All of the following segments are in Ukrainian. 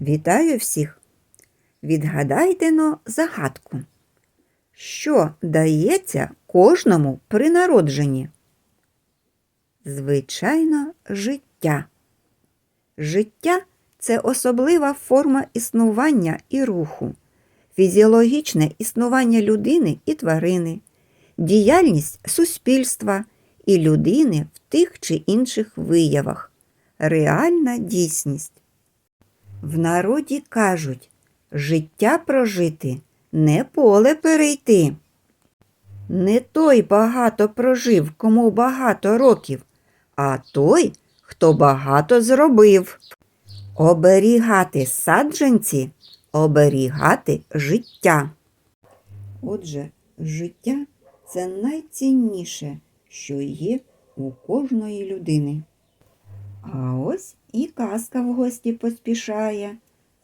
Вітаю всіх! Відгадайте но загадку. Що дається кожному при народженні? Звичайно, життя. Життя це особлива форма існування і руху, фізіологічне існування людини і тварини, діяльність суспільства і людини в тих чи інших виявах, реальна дійсність. В народі кажуть, життя прожити не поле перейти. Не той багато прожив, кому багато років, а той, хто багато зробив. Оберігати саджанці, оберігати життя. Отже, життя це найцінніше, що є у кожної людини. А ось і казка в гості поспішає,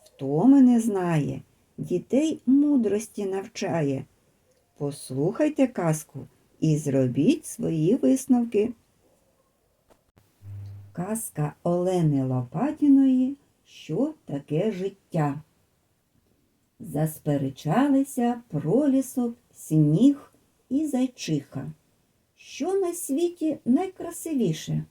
втоми не знає, дітей мудрості навчає. Послухайте казку і зробіть свої висновки. Казка Олени Лопатіної Що таке життя? Засперечалися пролісок, сніг і зайчиха. Що на світі найкрасивіше?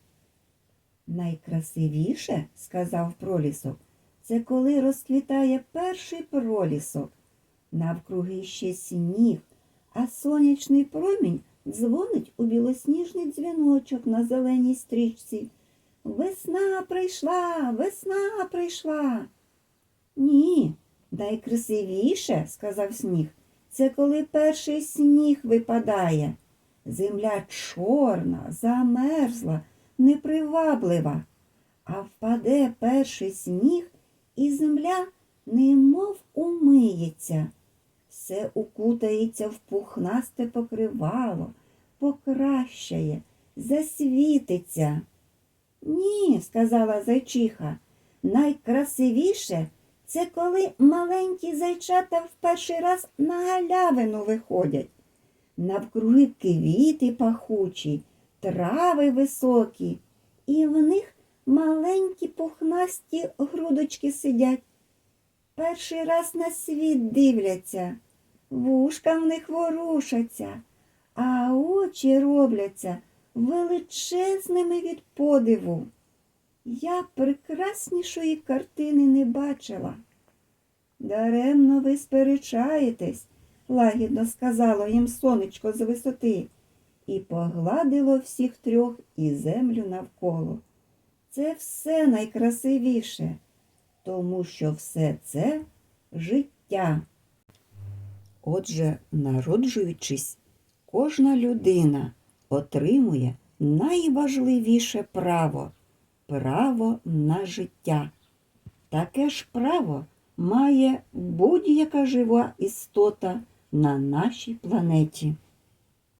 Найкрасивіше, сказав пролісок, це коли розквітає перший пролісок. Навкруги ще сніг, а сонячний промінь дзвонить у білосніжний дзвіночок на зеленій стрічці. Весна прийшла, весна прийшла. Ні, найкрасивіше, сказав сніг, це коли перший сніг випадає. Земля чорна, замерзла, неприваблива, а впаде перший сніг, і земля немов умиється. Все укутається в пухнасте покривало, покращає, засвітиться. Ні, сказала зайчиха, найкрасивіше це коли маленькі зайчата в перший раз на галявину виходять. Навкруги квіти пахучі, трави високі, і в них маленькі пухнасті грудочки сидять. Перший раз на світ дивляться, вушка в них ворушаться, а очі робляться величезними від подиву. Я прекраснішої картини не бачила. Даремно ви сперечаєтесь, лагідно сказало їм сонечко з висоти, і погладило всіх трьох і землю навколо. Це все найкрасивіше, тому що все це життя. Отже, народжуючись, кожна людина отримує найважливіше право право на життя. Таке ж право має будь-яка жива істота на нашій планеті.